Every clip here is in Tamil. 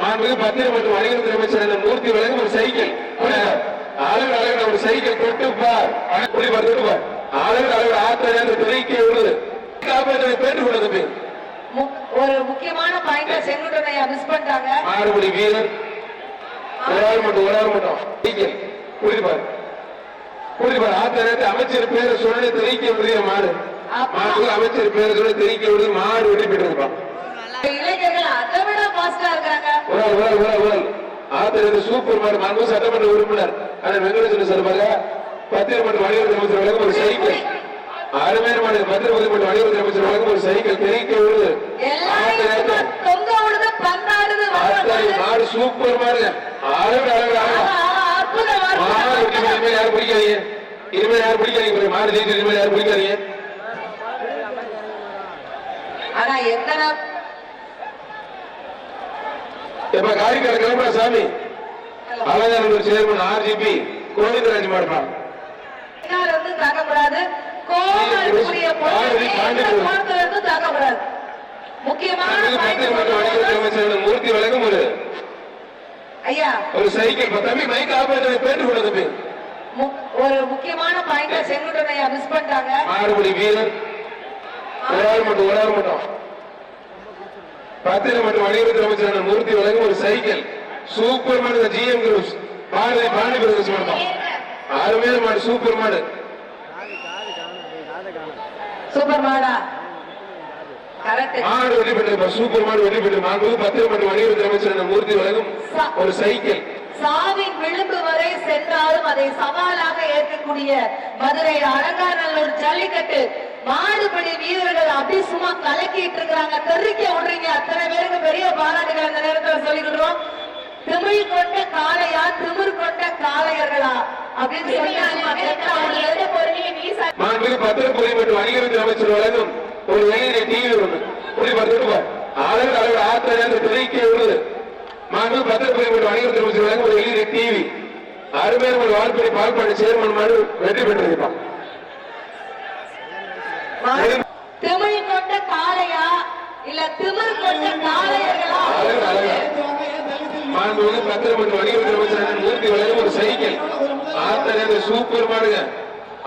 மாண்புமிகு பத்திரம் மற்றும் வணிகத்துறை அமைச்சர் மூர்த்தி வழங்கும் ஒரு சைக்கிள். அளவு அளவு ஒரு சைக்கிள் தொட்டு ஆத்திரம் உள்ளது. காப்பாற்ற ஒரு முக்கியமான பாயிண்ட செங்குட்டனையா மிஸ் பண்ணிட்டாங்க மாறுபடி வீரர். ஒரு ஆள் மட்டும் ஒரு ஆள் மட்டும் சைக்கிள். புள்ளி பார். புள்ளி பார். ஆத்திரத்தை அமைச்சர் பேரை சொல்லி திரைக்க முடிய மாறு. அமைச்சர் பேரை சொல்லி திரைக்க விடுது மாடு வெற்றி பெற்றிருப்பான் இளைஞர்கள் அதை விட ஃபாஸ்டா இருக்காங்க உடல் உடல் உடல் உடல் ஆத்திரத்து சூப்பர் மாடு மாண்பு சட்டமன்ற உறுப்பினர் அண்ணன் வெங்கடேசன் சார்பாக பத்திரம் மற்றும் வணிகத்துறை அமைச்சர் வழங்கும் ஒரு சைக்கிள். அருமையான மாடு பத்திரம் மற்றும் வணிகத்துறை அமைச்சர் வழங்கும் ஒரு சைக்கிள். தெரிவிக்க வருது. மாடு சூப்பர் மாடு. அளவு அளவு அளவு ஆஹா, அற்புதம் மாடு. அற்புதம், இனிமேல் இனிமேல் யாரும் பிடிக்காதீங்க. இனிமேல் யாரும் பிடிக்காதீங்க. மாடு ஜெயிச்சு இனிமேல் யாரும் பிடிக்காதீங்க ஆனா எத்தனை எப்ப காரிக்கால கிளம்புற சாமி அலங்காநல்லூர் சேர்மன் ஆர்ஜிபி கோவிந்தராஜ் மாடுப்பான் தாக்கப்படாது. மூர்த்தி வழங்கும் ஒரு ஐயா. ஒரு சைக்கிள் தம்பி மைக் ஆபரேட்டரை பேட்டு கொண்டு தம்பி. ஒரு முக்கியமான பாயிண்ட செங்குட்டனையா மிஸ் பண்ணிட்டாங்க. மாறுபடி வீரர். ஒரு ஆள் மட்டும் ஒரு ஆள் மட்டும். பத்திரம் மற்றும் வணிகத்துறை அமைச்சர் மூர்த்தி வழங்கும் ஒரு சைக்கிள். சூப்பர் மாடு ஜிஎம் குரூஸ் பாரதி பாண்டி பிரதேசம் மட்டும் அருமையான மாடு சூப்பர் மாடு. சூப்பர் மாடா. மாடு வெற்றி பெற்று சூப்பர் மாடு வெற்றி பெற்று மாண்பு பத்திரம் மற்றும் வணிகத்துறை அமைச்சர் மூர்த்தி வழங்கும் ஒரு சைக்கிள். சாவின் விளிம்பு வரை சென்றாலும் அதை சவாலாக ஏற்கக்கூடிய மதுரை அலங்காநல்லூர் ஜல்லிக்கட்டு மாடுபடி வீரர்கள் அப்படி சும்மா கலக்கிட்டு இருக்கிறாங்க. தெறிக்க விடுறீங்க அத்தனை பேருக்கு பெரிய பாராட்டுகள் அந்த நேரத்துல சொல்லிக்கிறோம் திமிழ் கொண்ட காளையா? திமிர் கொண்ட காளையர்களா? அப்படின்னு சொல்லி. மாண்புமிகு பத்திரப்பதிவு மற்றும் வணிகத்துறை அமைச்சர் வழங்கும் ஒரு வெளியில டிவி ஒண்ணு புள்ளி பத்து ரூபாய் அளவு அளவு ஆத்திரம் திரைக்க விடுது. மாண்புமிகு பத்திரப்பதிவு மற்றும் வணிகத்துறை அமைச்சர் வழங்கும் ஒரு வெளியில டிவி. அருமையான ஒரு வாழ்ப்படி பால்பாடு சேர்மன் மாடு வெற்றி பெற்றிருப்பான் திமிழ் கொண்ட காளையா? இல்ல திமிர் கொண்ட காளையர்களா? மாண்புமிகு பத்திரம் மற்றும் வணிகத்துறை அமைச்சர் மூர்த்தி வழங்கும் ஒரு சைக்கிள். ஆத்திரம் சூப்பர் மாடுங்க.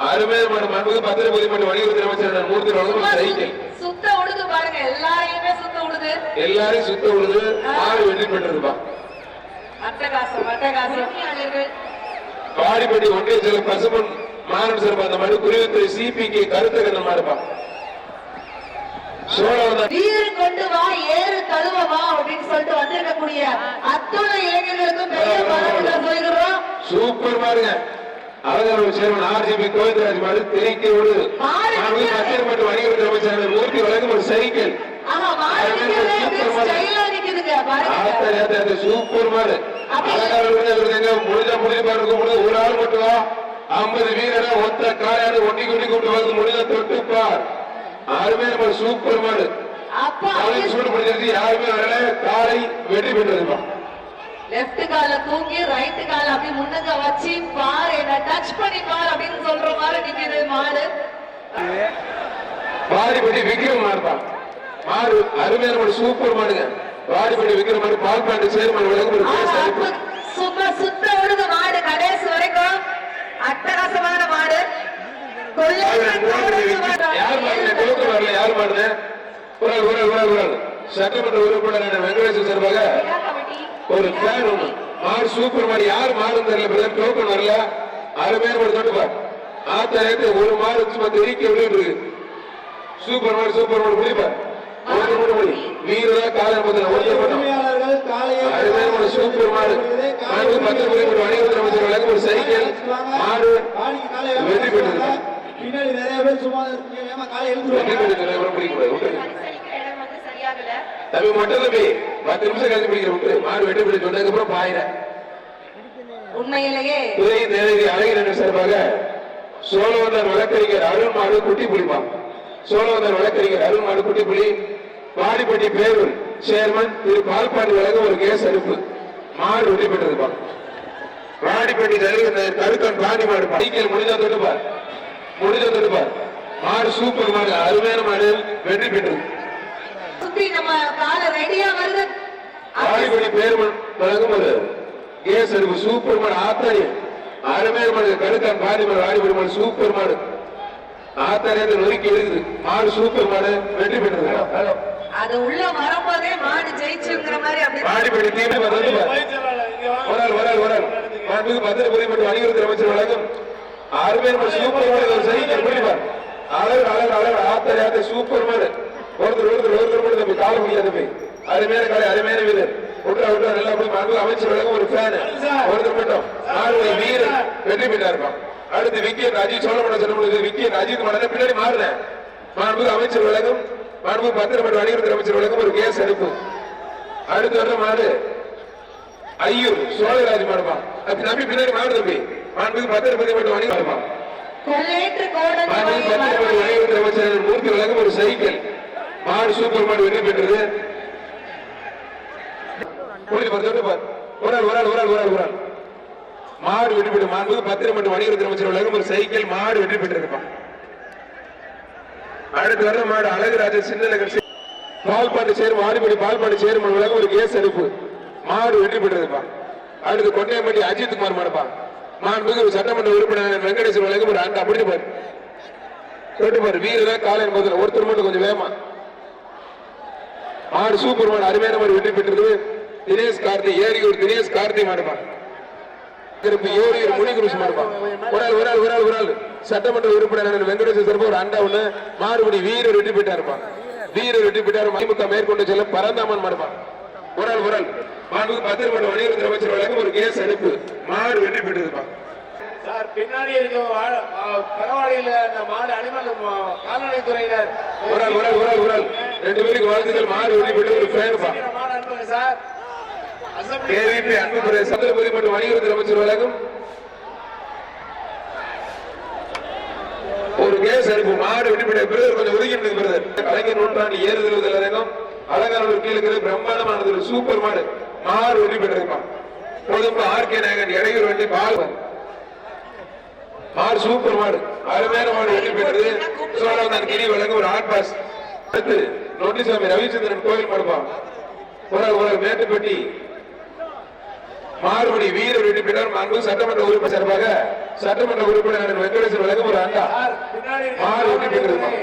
அருமையான மாடு மாண்புமிகு பத்திரப்பதிவு மற்றும் வணிகத்துறை அமைச்சர் மூர்த்தி ஒரு சைக்கிள். சுத்த உடுது பாருங்க எல்லாரையுமே சுத்த உடுது எல்லாரையும் சுத்த விடுது மாடு வெற்றி பெற்றிருப்பான் அட்டகாசம் அட்டகாசம் வாடிப்பட்டி ஒன்றிய பசுமன் மாநில சிறப்பு அந்த மாதிரி குருவித்துறை சிபிக்கு கருத்த சோழவந்தான் வீறு கொண்டு வா ஏறு தழுவ வா அப்படின்னு சொல்லிட்டு வந்திருக்கக்கூடிய அத்துணை இளைஞர்களுக்கும் பெரிய பாராட்டுகள் சொல்கிறோம். சூப்பர் மாடுங்க அவர்கள் சேர்மன் ஆர்ஜிபி கோவிந்தராஜ் மாடு தெரிவிக்க விடுது மாடு மாண்புமிகு பத்திரம் மற்றும் வணிகத்துறை அமைச்சர் மூர்த்தி வழங்கும் ஒரு சைக்கிள். பாருங்க. சூப்பர் மாடு. அழகாக முடிஞ்ச முடிஞ்ச பாருங்க ஒரு ஆள் மட்டும் ஐம்பது வீரரை ஒத்த காலையான ஒட்டி கொட்டி கொண்டு வந்து முடிஞ்ச தொட்டு பார் அருமையான மாடு சூப்பர் மாடு அப்பா அவனுக்கு சூடு பிடிச்சிருச்சு யாருமே வரல. காலை வெற்றி பெற்றதுப்பா லெஃப்ட் கால தூக்கி ரைட் கால அப்படி முன்னுங்க வச்சு பாரு என்ன டச் பண்ணி பாரு அப்படின்னு சொல்ற மாதிரி நிக்குது மாடு. வாடிப்பட்டி விக்ரம் மாடுப்பா. மாடு அருமையான சூப்பர் மாடுங்க. வாடிப்பட்டி விக்ரம் மாடு பால் பாண்டு சேர்மன் அனுப்பு சும்மா சுத்த விடுது மாடு. அட்டகாசமான மாடு. சட்டமன்ற உறுப்பினர் வெங்கடேசன் சார்பாக ஒரு ஃபேன் ஒண்ணு மாடு சூப்பர் மாடு. யார் மாடுன்னு தெரியல டோக்கன் வரல. அருமையான மாடு தொட்டு பார். ஆத்தாயிரத்து ஒரு மாடு சும்மா விட்டு இருக்கு? சூப்பர் மாடு சூப்பர் மாடு. முடிப்பார். ஒரு வீரரா காலை ஒன்று மட்டும் அருமையான மாடு சூப்பர் மாடு மாடு பத்து ஒரு வணிகத்துறை அமைச்சர் வழங்கும் ஒரு சைக்கிள் காலை வெற்றி பின்னாடி நிறைய பேர் சும்மா வெற்றி அப்புறம் பிடிக்கக்கூடாது. தம்பி மட்டும் தம்பி பத்து நிமிஷம் கழிச்சு பிடிக்கிற விட்டு மாடு வெற்றி பெற்று சொன்னதுக்கு அப்புறம் பாயிரேன் உண்மையிலேயே துறை நேரடி அழகிரன் சார்பாக சோழவந்தர் வழக்கறிஞர் அருள் மாடு குட்டி புலிப்பான் சோழவந்தர் வழக்கறிஞர் அருள் மாடு குட்டி புலி வாடிப்பட்டி பேரூர். சேர்மன் திரு பால்பாண்டி வழங்க ஒரு கேஸ் அனுப்பு. மாடு வெற்றி வாடிப்பட்டி ஜெயலலிதர் கருக்கன் பாண்டி மாடு பைக்கில் முடிஞ்சா தொட்டுப்பார். முடிஞ்சா தொட்டுப்பார். மாடு சூப்பர் மாடு அருமையான மாடு. வெற்றி பெற்றது சுத்தி நம்ம கால ரெடியா வருது. வாலிபடி பேர்மன் வழங்கும் ஒரு கேஸ் அறிவு சூப்பர் மாடு ஆத்தாரி. அருமையான மாடு. கருத்தான் பாரிமன் வாலிபடி மாடு சூப்பர் மாடு. ஆத்தாரியத்தை நொறுக்கி இருக்குது மாடு சூப்பர் மாடு வெற்றி பெற்றது அது உள்ள வரும்போதே மாடு ஜெயிச்சுங்கிற மாதிரி அப்படி வாலிபடி தீமை வந்து ஒரு ஆள் ஒரு மாண்புக்கு ஒரு ஆள் மற்றும் அமைச்சர் வழங்கும். ஆறு பேர் சூப்பர் மாடு ஒரு அழகு அழகு அழகு ஆத்தர் ஆத்த சூப்பர் மாடு. ஒருத்தர் ஒருத்தர் ஒருத்தர் கூட தம்பி கால முடியாது தம்பி அருமையான காலை அருமையான வீரர். ஒன்றா ஒன்றா நல்லா போய் மாண்புமிகு அமைச்சர் வழங்கும் ஒரு ஃபேன் ஒருத்தர் மட்டும். ஆறு வீரர் வெற்றி பெற்றா இருப்பான் அடுத்து விக்கியன் அஜித் சோழமன சொல்ல விக்கியன் அஜித் மடனை பின்னாடி மாறினேன். மாண்புக்கு அமைச்சர் வழங்கும் பத்திரம் மற்றும் வணிகத்துறை அமைச்சர் வழங்கும் ஒரு கேஸ் அனுப்பு அடுத்து வர மாடு ஐயூர் சோழராஜ் மாடுப்பா அப்படி நம்பி பின்னாடி மாடு தம்பி. மாண்புமிகு பத்திரப்பதி மற்றும் வணிக மாண்புமிகு பத்திரப்பதி வணிகத்துறை அமைச்சர் மூர்த்தி வழங்கும் ஒரு சைக்கிள். மாடு சூப்பர் மாடு வெற்றி பெற்றது. ஒரு ஆள் ஒரு ஆள் ஒரு ஆள் ஒரு ஆள் ஒரு ஆள். மாடு வெற்றி பெற்று மாண்புமிகு பத்திரம் மற்றும் வணிகத்துறை அமைச்சர் வழங்கும் ஒரு சைக்கிள். மாடு வெற்றி பெற்றிருப்பா அடுத்து வர மாடு அழகுராஜ சின்ன பால்பாட்டு சேரும் வாடிப்படி பால்பாட்டு சேரும் வழங்கும் ஒரு கேஸ் எடுப்பு. மாடு வெற்றி பெற்றதுப்பா. அடுத்து கொண்டையம்பட்டி அஜித் குமார் மாடுப்பா. மாண்புமிகு சட்டமன்ற உறுப்பினர் வெங்கடேசன் வழங்கும் ஒரு அண்டை அப்படி பாரு கேட்டு பாரு வீரர் காலையில் முதல்ல. ஒருத்தர் மட்டும் கொஞ்சம் வேகமா. மாடு சூப்பர் மாடு அருமையான மாடு வெற்றி பெற்றது தினேஷ் கார்த்தி ஏரியூர் தினேஷ் கார்த்தி மாடுப்பா. திருப்பி ஏரியூர் மாடுப்பா ஒரு ஆள் ஒரு ஆள் ஒரு ஆள் ஒரு ஆள். சட்டமன்ற உறுப்பினர் வெங்கடேசன் சிறப்பு ஒரு அண்டா ஒண்ணு. மாறுபடி வீரர் வெற்றி பெற்றாருப்பா வீரர் வெற்றி பெற்றார். திமுக மேற்கொண்டு செல்லும் பரந்தாமன் மாடுப்பா ஒரு ஆள் ஒரு ஆள். மாண்புக்கு பத்திரப்பட்ட வணிகத்துறை அமைச்சர் வழங்கும் ஒரு கேஸ் அனுப்பு. மாடு வெற்றி பெற்றதுப்பா சார் பின்னாடி இருக்க பரவாயில்ல அந்த மாடு அனிமல் கால்நடைத்துறையினர் ஒரு ஆள் ஒரு ஆள் ஒரு ஆள் ஒரு ஆள். ரெண்டு பேருக்கு வாழ்த்துக்கள். மாடு வெற்றி பெற்று ஒரு அனுப்புங்க சார். அசம்பிளி கேவிபி அன்புத்துறை சட்டப்பதி மற்றும் வணிகத்துறை அமைச்சர் வழங்கும் ஒரு கேஸ் இருக்கும் மாடு வெட்டிப்பட பிரதர் கொஞ்சம் ஒதுக்கி பிரதர். கலைஞர் நூற்றாண்டு ஏறுதல் இலரங்கம் அலங்காரம் கீழே இருக்கிற பிரம்மாண்டமானது ஒரு சூப்பர் மாடு. மாடு வெற்றி பெற்றிருப்பான் பொதும்பு ஆர்கே நாயகன் இடையூர் வண்டி பால். மாடு சூப்பர் மாடு. அருமையான மாடு வெற்றி பெற்றது சோழவந்தான் கிரி வழங்கும் ஒரு ஆட் பாஸ் அடுத்து நொண்டிசாமி ரவிச்சந்திரன் கோயில் மாடுப்பான் ஒரு ஒரு மேட்டுப்பட்டி. மாறுபடி வீரர் வெற்றி பெற்றார் மாண்பு சட்டமன்ற உறுப்பினர் சார்பாக சட்டமன்ற உறுப்பினர் வெங்கடேசன் வழங்கும் ஒரு அண்டா. வெற்றி பெற்றிருப்பான்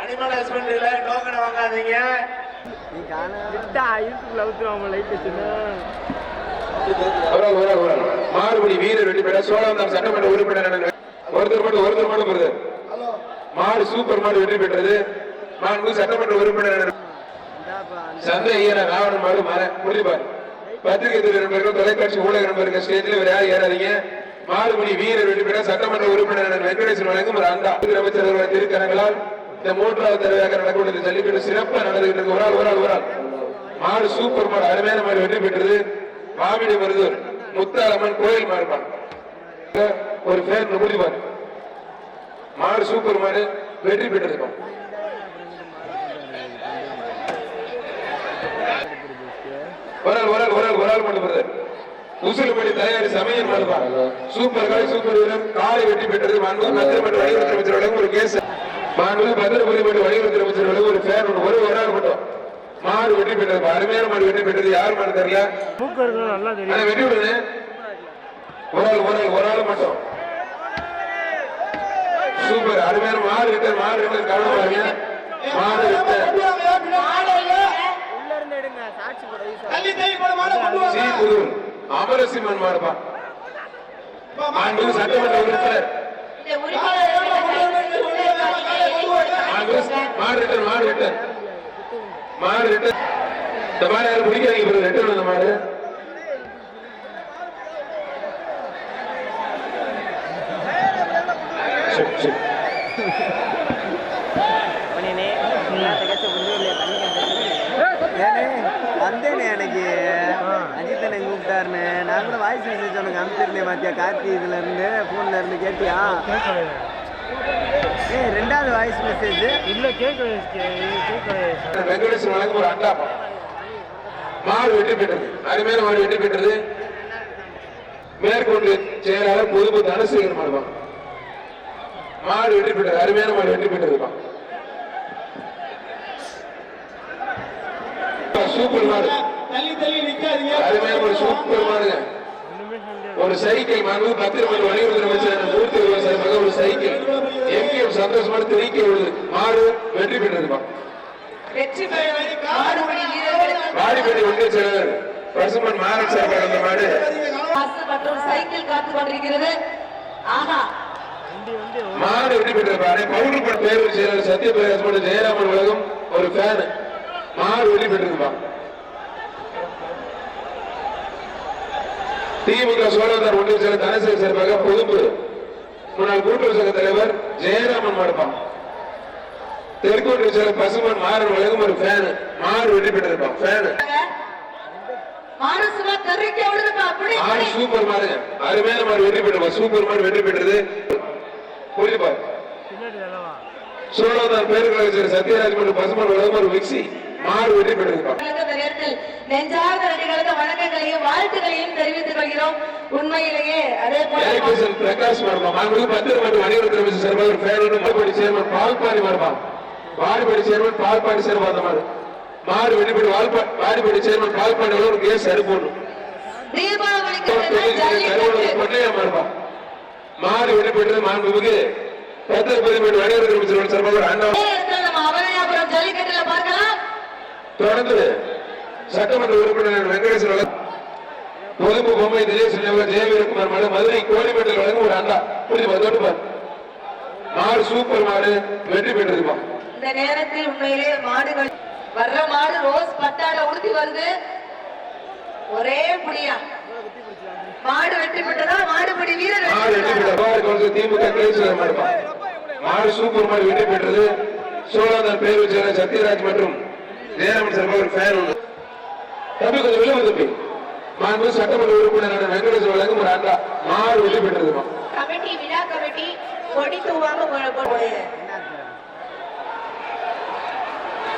அனிமல் ஹஸ்பண்டரியில டோக்கன் வாங்காதீங்க. மாறுபடி வீரர் வெற்றி பெற்ற சோழவந்தான் சட்டமன்ற உறுப்பினர் ஒருத்தர் மட்டும் ஒருத்தர் மட்டும் வருது. மாடு சூப்பர் மாடு வெற்றி பெற்றது. மாண்பு சட்டமன்ற உறுப்பினர் சந்தை ஐயன ராவணன் மாடு மாற. முடிப்பார் பத்திரிகை துறை நண்பர்கள் தொலைக்காட்சி ஊடக நண்பர்கள் ஸ்டேஜில் வேற யாரும் ஏறாதீங்க? மாறுபடி வீரர் வெற்றி பெற்ற சட்டமன்ற உறுப்பினர் வெங்கடேசன் வழங்கும் ஒரு அந்த அமைச்சர் அவர்கள் திருக்கரங்களால் இந்த மூன்றாவது தடவையாக நடக்கக்கூடிய ஜல்லிக்கட்டு சிறப்பாக நடந்துகிட்டு இருக்கு. ஒரு ஆள் ஒரு ஆள் ஒரு ஆள் மாடு சூப்பர் மாடு அருமையான மாடு வெற்றி பெற்றது. மாமிடி மருதூர் முத்தாரம்மன் கோயில் மாறுபாடு. ஒரு பேர் முடிப்பார் மாடு சூப்பர் மாடு வெற்றி பெற்றிருக்கும் ஒரு ஆள் ஒரு ஆள் ஆள் மட்டும் பிரதர் உசிலுப்படி தயாரி சமையல் சூப்பர் காலை சூப்பர் வீரர். காலை வெற்றி பெற்றது. மாண்பு பத்திரப்பட்டு வணிகத்துறை அமைச்சர் வழங்கும் ஒரு கேஸ். மாண்பு பத்திரப்பதி மற்றும் வணிகத்துறை அமைச்சர் வழங்கும் ஒரு ஃபேன் ஒன்று. ஒரு ஒரு ஆள் மட்டும். மாடு வெற்றி பெற்றது. அருமையான மாடு வெற்றி பெற்றது. யார் மாடு தெரியல? அதை வெற்றி விடுங்க ஒரு ஆள் ஒரு ஆள் ஒரு ஆள் மட்டும். சூப்பர். அருமையான மாடு ரிட்டர் மாடு ரிட்டர் கவனம் பாருங்க. மாடு ரிட்டர் அமரசிம்மன் மாண்பு சட்டமன்ற உறுப்பினர். மாடு ரிட்டர் மாடு ரிட்டர் மாடு ரிட்டர் இந்த மாடு யாரும் அந்த மாடு சரி, சரி. ஏனே வந்தேனே எனக்கு அஜித்தனை கூப்பிட்டாருன்னு. நான் கூட வாய்ஸ் மெசேஜ் உனக்கு அனுப்பிச்சிருந்தேன் மாத்தியா கார்த்தி இதுல இருந்து போன்ல இருந்து கேட்டியா? ஏய் ரெண்டாவது வாய்ஸ் மெசேஜ் வெங்கடேசன் வழங்கும் ஒரு அண்டா மாடு வெற்றி பெற்றது. அருமையான மாடு வெற்றி பெற்றது. மேற்கொண்டு செயலாளர் பொதுப்பு தனசேகர் மாடுவான் மாடு வெற்றி பெற்றது. அருமையான மாடு வெற்றி பெற்றதுப்பா சூப்பர் மாடு தள்ளி தள்ளி நிக்காதீங்க. அருமையான ஒரு சூப்பர் மாடுங்க ஒரு சைக்கிள் வணிகத்துறை அமைச்சர் மூர்த்தி விவசாயமாக ஒரு சைக்கிள் எம்கேஎம் சந்தோஷமான திணிக்க உள்ளது மாடு வெற்றி பெற்றிருப்பான் வாடிப்பட்டி ஒன்றிய செயலர் பசுமன் மாறன் சார்பாக அந்த மாடு. மற்றும் சைக்கிள் காத்து கொண்டிருக்கிறது. ஆஹா மாடு வெற்றி பெற்றிருப்பாரு. பவுடர்பட் பேரூர் செயலர் சத்யபிரகாஷ் மற்றும் ஜெயராமன் உலகம் ஒரு ஃபேன் மாடு வெற்றி பெற்றிருப்பான் திமுக சோழதார் ஒன்றிய செயலர் தனசேகர் சார்பாக பொதுப்பு. முன்னாள் கூட்டுறவு சங்க தலைவர் ஜெயராமன் மாடுப்பான் தெற்கோட்டை செயலர் பசுமன் மாறன் உலகம் ஒரு ஃபேன் மாடு வெற்றி பெற்றிருப்பான் ஃபேன் சூப்பர் மாடு அருமையான மாடு வெற்றி பெற்றப்பா. சூப்பர் மாடு வெற்றி பெற்றது. புரியுதுப்பா? சோழதார் செயலர் சத்யராஜ் மற்றும் பசுமன் உலகம் ஒரு மிக்சி மாடு வெற்றி நேரத்தில் நெஞ்சார்ந்த நன்றிகளுக்கு வணக்கங்களையும் வாழ்த்துக்களையும் தெரிவித்துக் கொள்கிறோம். உண்மையிலேயே அதே போல பிரகாஷ் வருமா மாண்புமிகு பத்திர வணிகத்துறை அமைச்சர் சார்பாக ஒரு பேரோடு சேர்மன் பால்பாடி வருமா. வாடிப்படி சேர்மன் பால்பாடி சேர்மா அந்த மாடு மாடு வெடிப்படி வால்பா வாடிப்படி சேர்மன் பால்பாடி ஒரு கேஸ் மாறுபா மாடு வெடிப்பட்டது மாண்புமிகு பத்திர வணிகத்துறை அமைச்சர் சார்பாக ஒரு அண்ணா ஜல்லிக்கட்டுல பார்க்கலாம். தொடர்ந்து சட்டமன்ற உறுப்பினர் வெங்கடேசன் வழங்க பொதுப்பு பொம்மை தினேசன் அவர்கள் ஜெயவீரகுமார் மதுரை கோடிமேட்டில் வழங்க ஒரு அண்டா புரிஞ்சு தொட்டு பாரு. மாடு சூப்பர் மாடு வெற்றி பெற்றிருப்பான் இந்த நேரத்தில் உண்மையிலே மாடுகள் வர்ற மாடு ரோஸ் பட்டாட உடுத்தி வருது. ஒரே புடியா. மாடு வெற்றி பெற்றதா? மாடுபடி வீரர் மாடு வெற்றி பெற்றதா? திமுக கிளை மாடுப்பா. மாடு சூப்பர் மாடு வெற்றி பெற்றது. பேரூர் செயலர் சத்யராஜ் மற்றும் சார்பாக ஒரு ஃபேன் ஒன்று தம்பி கொஞ்சம் விழுவு தம்பி. மாண்பு சட்டமன்ற உறுப்பினர் வழங்கும் ஒரு அண்டா மாடு வெற்றி பெற்றிருப்பான் கமிட்டி விழா கமிட்டி கொடி கொ-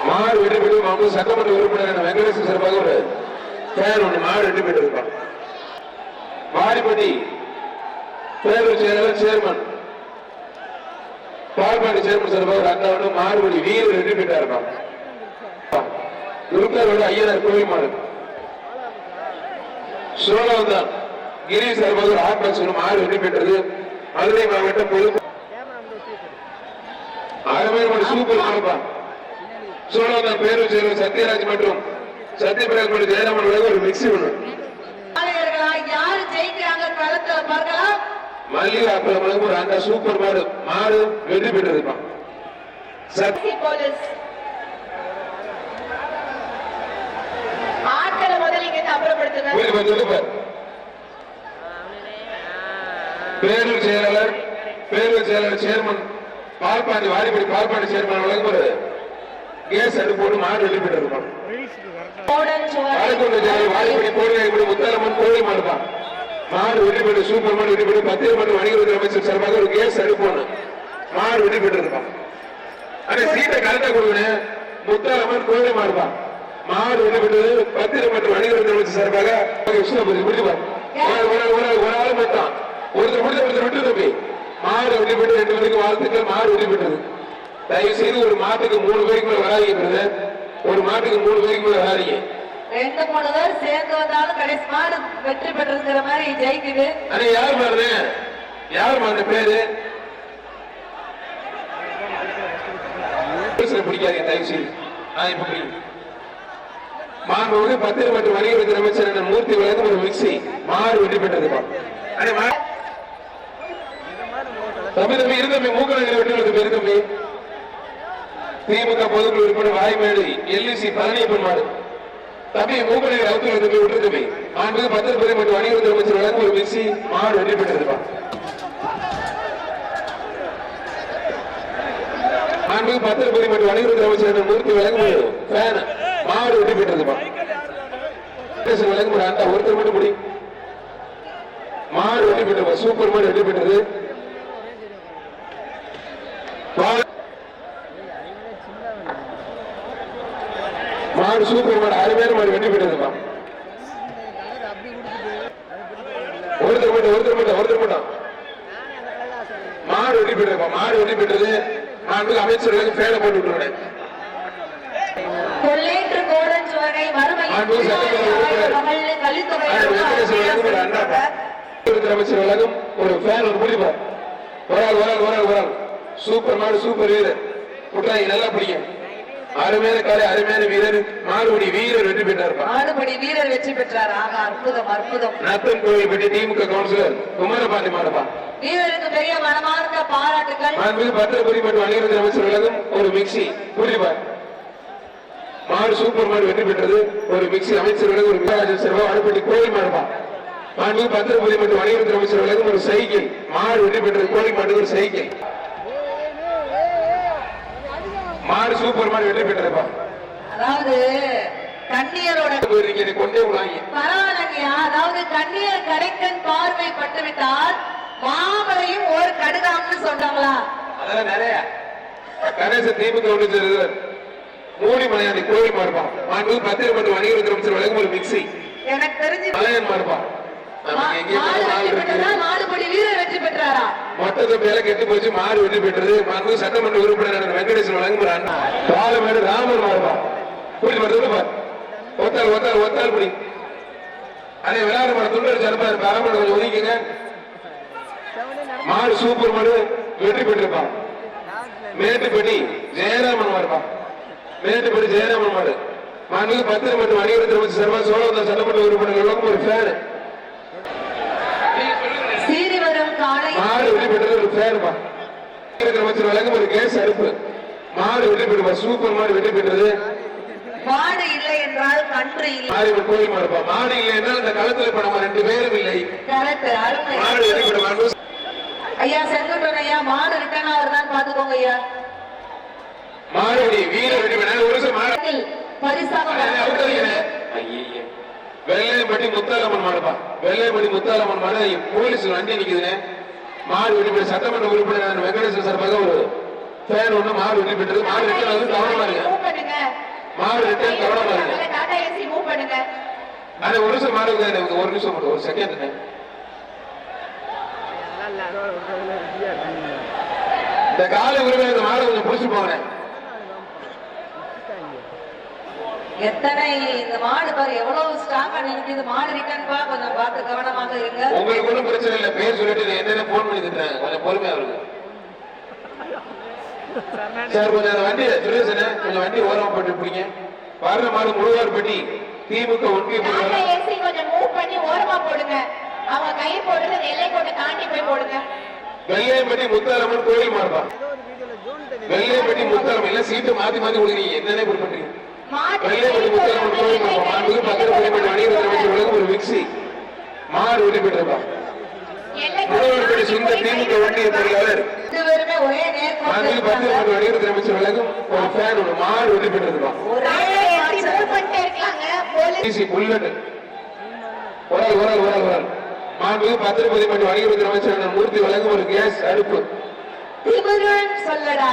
மாடு வெற்றி பெற்று மாண்பு சட்டமன்ற உறுப்பினர் வெங்கடேசன் சார்பாக ஒரு ஃபேன் ஒன்று வெற்றி வாடிப்பட்டி செயலாளர் சேர்மன். பால்பாடி சேர்மன் சார்பாக ஒரு அண்டாவோட மாறுபடி வீரர் வெற்றி பெற்றாருப்பான் துருக்கரோட ஐயனார் கோயில் மாடு சோழவந்தான் கிரி ஆட்பாக்ஸ் ஒரு மாடு வெற்றி பெற்றது. மதுரை மாவட்டம் பொது அருமையான சூப்பர் மாடுப்பா சோழவந்தான் பேரூர் செயலர் சத்யராஜ் மற்றும் சத்யபிரகாஷ் மற்றும் ஜெயராமன் ஒரு மிக்சி ஒன்று மல்லிகா அப்புறம் ஒரு அண்டா சூப்பர் மாடு மாடு வெற்றி பெற்றிருப்பான் சத் சி போலீஸ் ஆட்களை முதல்ல இங்க இருந்து அப்புறப்படுத்துங்க போய் வந்து பாரு பேரூர் செயலாளர் பேரூர் செயலாளர் சேர்மன் பால்பாண்டி வாரிப்படி பால்பாண்டி சேர்மன் வழங்குவது ஒரு கேஸ் அடுப்போடு மாடு வெளியிட்டு பெற்றிருப்பான் வாரிப்படி பாலக்கோட்டை முத்தாரம்மன் கோழி மாடுதான் மாடு வெற்றி சூப்பர் மாடு வெற்றி பெற்று பத்திரம் மற்றும் வணிகத்துறை அமைச்சர் சார்பாக ஒரு கேஸ் அடுப்போன்னு மாடு வெற்றி பெற்றிருப்பான் ஆனா சீட்டை கரெக்டா கொடுக்கணும் முத்தாரம்மன் கோழி மாடுதான் மாடு பெற்றது பத்திரம் மற்றும் வணிகத்துறை அமைச்சர் சார்பாக ஒரு ஆள் மட்டும் ஒருத்தர் ஒருத்தர் விட்டு தம்பி. மாடு பெற்று ரெண்டு பேருக்கு வாழ்த்துக்கள் மாடு பெற்றது தயவு செய்து ஒரு மாட்டுக்கு மூணு பேருக்கு மேல வராதீங்க. ஒரு மாட்டுக்கு மூணு பேருக்கு மேல வராதீங்க. ரெண்டு மூணு பேர் சேர்ந்து வந்தாலும் கடைசி மாடு வெற்றி பெற்றிருக்கிற மாதிரி ஜெயிக்குது. அண்ணே யார் மாறுது யார் மாறுற பேரு? பிடிக்காதீங்க தயவு செய்து நான் இப்ப பிடிக்கும் மாண்புமிகு பத்திரம் மற்றும் வணிகத்துறை அமைச்சர் என்ற மூர்த்தி வழங்கும் ஒரு மிக்சி. மாறு வெற்றி பெற்றதுப்பா அண்ணே மா தம்பி தம்பி இரு மூக்கணங்களை வெற்றி பெற்றது இரு திமுக பொதுக்குழு உறுப்பினர் வாய்மேடு எல்இசி பழனியப்பன் மாடு. தம்பி மூக்கணங்களை அவுத்து தம்பி விட்டு தம்பி மாண்புமிகு பத்திரப்பதி மற்றும் வணிகத்துறை அமைச்சர் வழங்கும் ஒரு மிக்சி மாறு வெற்றி பெற்றதுப்பா மாண்புமிகு பத்திரப்பதி மற்றும் வணிகத்துறை அமைச்சர் அண்ணன் மூர்த்தி வழங்கும் ஃபேன் மாடு வெற்றி பெற்றதுப்பா பேச ஒரு அண்டா ஒருத்தர் மட்டும் முடி. மாடு வெற்றி பெற்றது சூப்பர் மாடு வெட்டி போயிட்டது மாடு சூப்பர் மாடு அருமையான மாடு வெட்டி பெற்றதுப்பா ஒருத்தர் மட்டும் ஒருத்தர் மட்டும் ஒருத்தர் மட்டும். மாடு வெற்றி பெற்றதுப்பா மாடு வெற்றி போயிட்டது மாண்புமிகு அமைச்சர்களுக்கு ஃபேனை போட்டு விட்டுருவேன் கொள்ளேற்று கோடன் சுவகை வறுமை மாண்புமிகு சட்டமன்ற உறுப்பினர் மகளிர் கல்வித்துறை ஆ, வெங்கடேசன் வழங்கும் ஒரு அண்டா உள்துறை அமைச்சர் வழங்கும் ஒரு ஃபேன் ஒரு புள்ளிப்பார் ஒரு ஆள் ஒரு ஆள் ஒரு ஆள் ஒரு ஆள் சூப்பர் மாடு சூப்பர் வீரர். விட்டுறாங்க நல்லா பிடிங்க. அருமையான காலை அருமையான வீரர். மாடுபடி வீரர் வெற்றி பெற்றார் வீரர் வெற்றி பெற்றார். ஆக அற்புதம் அற்புதம். நத்தன் கோவில்பட்டி திமுக கவுன்சிலர். குமாரபாண்டி மாடப்பா. வீரருக்கு பெரிய மனமார்ந்த பாராட்டுகள் பத்திரப்பதி மற்றும் வணிகத்துறை அமைச்சர் வழங்கும் ஒரு மிக்சி. புள்ளிப்பார் மாடு சூப்பர் மாடு வெற்றி பெற்றது. ஒரு மிக்சி அமைச்சர் வழங்கும் ஒரு மிகாராஜன் செல்வா அடுப்பட்டி கோயில் மாடுப்பா மாண்புமிகு பத்திரப்பதி மற்றும் வணிகத்துறை அமைச்சர் வழங்கும் ஒரு சைக்கிள். மாடு வெற்றி பெற்றது கோழி மாடு ஒரு சைக்கிள். மாடு சூப்பர் மாடு வெற்றி பெற்றதுப்பா. அதாவது கண்ணியரோட கொண்டே விடாங்க பரவாயில்லைங்கய்யா. அதாவது கண்ணியர் கடைக்கன் பார்வை பட்டுவிட்டால் மாமலையும் ஒரு கடுகாம்னு சொன்னாங்களா அதெல்லாம் நிறைய. கணேச திமுக ஒன்று சேர்ந்தவர் மூடி மலையாண்டி கோயில் மாடுப்பா. மாண்புமிகு பத்திரம் மற்றும் வணிகத்துறை அமைச்சர் வழங்கும் ஒரு மிக்சி எனக்கு தெரிஞ்சு மலையன் மாடுப்பா. மா- நமக்கு எங்கேயும் மாடு மாடு வெற்றி இருக்கு பெற்றதா? மாடுபடி வீரர் வெற்றி பெற்றாரா? மொத்தத்தை கெட்டு போச்சு மாடு வெற்றி பெற்றது. மாண்பு சட்டமன்ற உறுப்பினர் வெங்கடேசன் வழங்கும் அண்ணா. பாலமேடு ராமர் மாறுபா கூட்டி பார் ஒத்தால் ஒத்தால் ஒத்தால் புடி அதே விளையாடு மாடு துண்டு சரப்பாரு பரமாடு கொஞ்சம் ஒதுக்கிங்க மாடு சூப்பர் மாடு வெற்றி பெற்றிருப்பான் மேட்டுப்பட்டி ஜெயராமன் மாடுப்பா. மேட்டுப்பட்டி ஜெயராமன் மாடு மாண்புக்கு பத்திர மற்றும் வணிகத்துறை அமைச்சர் சர்வா சோழவந்த சட்டமன்ற உறுப்பினர் ஒரு ஃபேன் மாடு வெற்றி பெற்றது ஒரு ஃபேனுப்பா அமைச்சர் வழங்கும் ஒரு கேஸ் அடுப்பு மாடு வெற்றி பெற்றுப்பா சூப்பர் மாடு வெற்றி பெற்றது மாடு இல்லை என்றால் கன்று இல்லை. மாரியம்மன் கோயில் மாடுப்பா மாடு இல்லை என்றால் இந்த களத்தில் இப்ப நம்ம ரெண்டு பேரும் இல்லை. மாடு வெற்றி பெற்ற ஐயா செங்குட்டன் ஐயா மாடு ரிட்டர்ன் ஆகுதான்னு பாத்துக்கோங்க ஐயா. மாடுபடி வீர பெற்ற ஒரு. வெள்ளையம்பட்டி முத்தாலம்மன் மாடுப்பா. வெள்ளையம்பட்டி முத்தாலம்மன் மாடு போலீஸ் வண்டி நிக்குதுண்ணே மாடு பெற்ற சட்டமன்ற உறுப்பினர் வெங்கடேசன் சார்பாக ஒரு ஃபேன் ஒண்ணு மாடு பெற்றது. மாடு ரிட்டர்ன் வந்து கவனமா இருங்க. மாடு ரிட்டர்ன் கவனமா இருங்க. முதல்ல டாடா ஏசி மூவ் பண்ணுங்க. அண்ணே ஒரு நிமிஷம் மாடு ஒரு நிமிஷம் மட்டும் ஒரு செகண்ட் இந்த காலை உரிமை இந்த மாடை கொஞ்சம் புடிச்சு போங்கண்ணே எத்தனை இந்த மாடு பாரு எவ்வளவு ஸ்ட்ராங்கா நினைக்குது மாடு ரிட்டர்ன் பா கொஞ்சம் பார்த்து கவனமாக இருங்க. உங்களுக்கு ஒண்ணும் பிரச்சனை இல்லை. பேர் சொல்லிட்டு என்னென்ன போன் பண்ணி திட்டுறாங்க. கொஞ்சம் பொறுமையா இருக்கு சார் கொஞ்சம் அந்த வண்டி சுரேசனே கொஞ்சம் வண்டி ஓரமா போட்டு பிடிங்க. வர்ற மாடு முழுவார் பெட்டி. திமுக ஒன்றிய கொஞ்சம் மூவ் பண்ணி ஓரமா போடுங்க. அவங்க கை போடுறது நெல்லை கொண்டு தாண்டி போய் போடுங்க. வெள்ளையம்பட்டி முத்தாரம்மன் கோயில் மாறுபா வெள்ளையம்பட்டி முத்தாரம் எல்லாம் சீட்டு மாத்தி மாத்தி கொடுக்குறீங்க என்னென்ன இப்படி ஒரு மிக்சி மாடு வெற்றி பெற்றப்பா முழுவார்பட்டி சுந்த திமுக ஒன்றிய நேர்கோட்டில் வணிகர் அமைச்சர் வழங்கும் ஒரு ஃபேன் ஒரு மாடு வெற்றி டிசி புல்லட் ஒரு ஆள் ஒரு ஆள் ஒரு ஆள் ஒரு ஆள் மாண்புக்கு பத்திரப்பதி மற்றும் வணிகத்துறை அமைச்சர் மூர்த்தி வழங்கும் ஒரு கேஸ் அடுப்பு. சொல்லடா.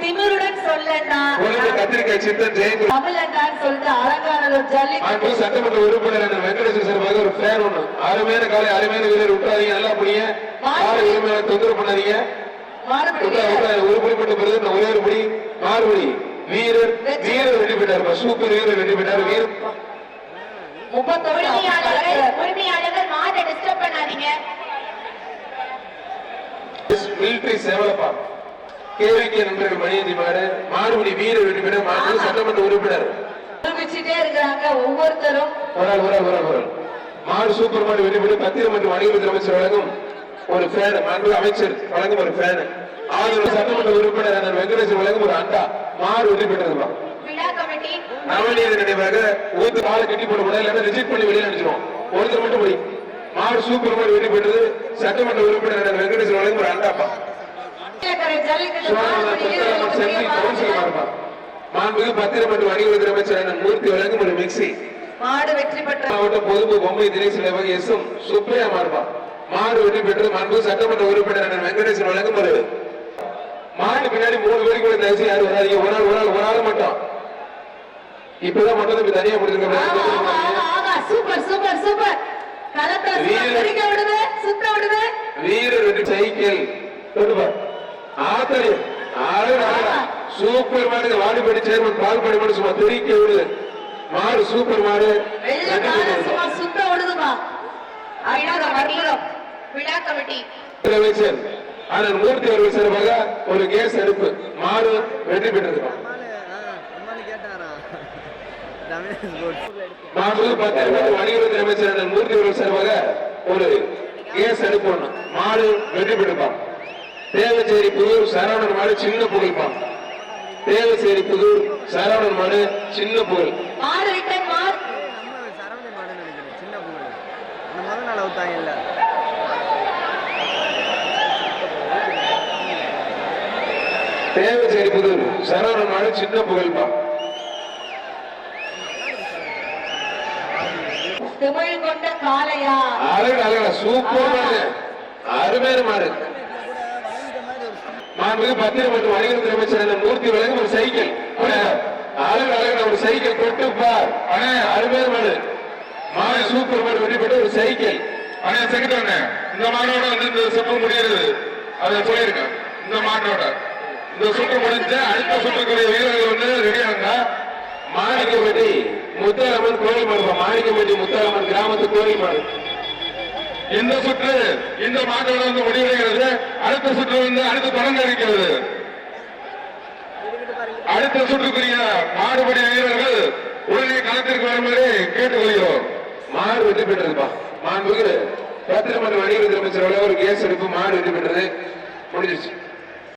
திமிருடன் சொல்லடா உலக கத்திரிக்காய் சித்தன் தமிழன்டான்னு சொல்லிட்டு அலங்காநல்லூர் சட்டமன்ற உறுப்பினர் வெங்கடேசன் சார்பாக ஒரு ஃபேன் ஒண்ணு. அருமையான காலை அருமையான வீரர் விட்டுறாதீங்க நல்லா தொந்தரவு பண்ணாதீங்க. ஒரு பிறகு நான் ஒரே ஒரு புடி மாறுபடி வீரர் வீரர் வெற்றி பெற்றார் சூப்பர் வீரர் வெற்றி பெற்றார் வீரர் உரிமையாளர்கள் மாட்டை டிஸ்டர்ப் பண்ணாதீங்க. மிலிட்டரி சேவலப்பா கேவிகே நண்பர்கள் மணியந்தி மாடு மாறுபடி வெற்றி பெற்ற மாண்பு சட்டமன்ற உறுப்பினர். ஒவ்வொருத்தரும். மாடு சூப்பர் மாடு பத்திரம் மற்றும் வணிகத்துறை அமைச்சர் வழங்கும் ஒரு ஃபேன் மாண்பு அமைச்சர் வழங்கும் ஒரு ஃபேன் ஆதரவு சட்டமன்ற உறுப்பினர் வெங்கடேசன் வழங்கும் ஒரு அண்டா விழா கமிட்டி. நவநீத நினைவாக ஊத்து காலை கட்டி போட இல்லைன்னா ரிஜெக்ட் பண்ணி வெளியே அனுப்பிச்சிருவோம். ஒருத்தர் மட்டும் போய். மாடு சூப்பர் மாடு வெற்றி பெற்றது சட்டமன்ற உறுப்பினர் வெங்கடேசன் வழங்கும் ஒரு அண்டாப்பா. மாண்புமிகு பத்திரம் மற்றும் வணிகத்துறை அமைச்சர் மூர்த்தி வழங்கும் ஒரு மிக்சி. மாடு வெற்றி பெற்ற மாவட்ட பொதுப்பு பொம்மை தினேஷ் நிலைவாக எஸ் எம் சுப்பையா மாறுபா மாடு வெற்றி பெற்று மாண்பு சட்டமன்ற உறுப்பினர் வெங்கடேசன் வழங்கும் ஒரு மாடு பின்னாடி மூணு பேருக்கு கூட தயவுசெய்து யாரும் வராதீங்க. ஒரு ஆள் ஒரு ஆள் ஒரு ஆள் மட்டும். இப்பதான் மட்டும் இப்ப தனியா ஆஹா, ஆஹா, முடிச்சிருக்க ஆஹா, சூப்பர் சூப்பர் சூப்பர். சும்மா வீரர். வீரர் சைக்கிள். தொடுப்பா ஆளா சூப்பர் மாடு வாடிப்படி சேர்மன் பால்படி மாடு சும்மா தெரிக்க விடுது மாடு சூப்பர் மாடு. பெற்றது. சுத்த விடுதுமா அண்ணன் மூர்த்தி அவர்கள் சார்பாக ஒரு கேஸ் எடுப்பு. மாடு வெற்றி ஸ்போர்ட்ஸ் மாண்பு பத்திரிகை வணிகத்துறை அமைச்சர் மூர்த்தி அவர்கள் சார்பாக ஒரு கேஸ் எடுப்பு மாடு வெற்றி பெற்றிருப்பான் தேவச்சேரி புதூர் சரவணன் மாடு சின்ன புகழ்ப்பான் தேவச்சேரி புதூர் சரவணன் மாடு சின்ன புகழ். தேவச்சேரி புதூர் சரவணன் மாடு சின்ன புகழ்ப்பான் திமிழ் கொண்ட காளையா? அழகு அழகு. சூப்பர் மாடு. அருமையான மாடு. மாண்புமிகு பத்திரம் மற்றும் வணிகத்துறை அமைச்சர் மூர்த்தி வழங்கும் ஒரு சைக்கிள். அழகு அழகு ஒரு சைக்கிள் தொட்டு பார். அருமையான மாடு சூப்பர் மாடு வெற்றி பெற்ற ஒரு சைக்கிள். அண்ணே செக்ரட்டரி இந்த மாடோட வந்து இந்த சுற்று முடியுது அதை சொல்லியிருக்கேன் இந்த மாட்டோட இந்த சுற்று முடிஞ்ச அடுத்த சுற்றுக்குரிய வீரர்கள் வந்து ரெடி ஆகுங்க. மாணிக்கப்பட்டி முத்தாரம்மன் கோயில் மாடு மாணிக்கப்பட்டி முத்தாரம்மன் கிராமத்து கோயில் மாடு இந்த சுற்று இந்த மாட்டோட வந்து முடிவடைகிறது அடுத்த சுற்று வந்து அடுத்து தொடங்க இருக்கிறது. அடுத்த சுற்றுக்குரிய மாடுபடி வீரர்கள் உடனே களத்திற்கு வருமாறு கேட்டுக்கொள்கிறோம். மாடு வெற்றி பெற்றதுப்பா. மாண்புமிகு பத்திரமன்ற மற்றும் வணிகத்துறை அமைச்சர் ஒரு கேஸ் எடுப்பு மாடு வெற்றி பெற்றது. முடிஞ்சிருச்சு.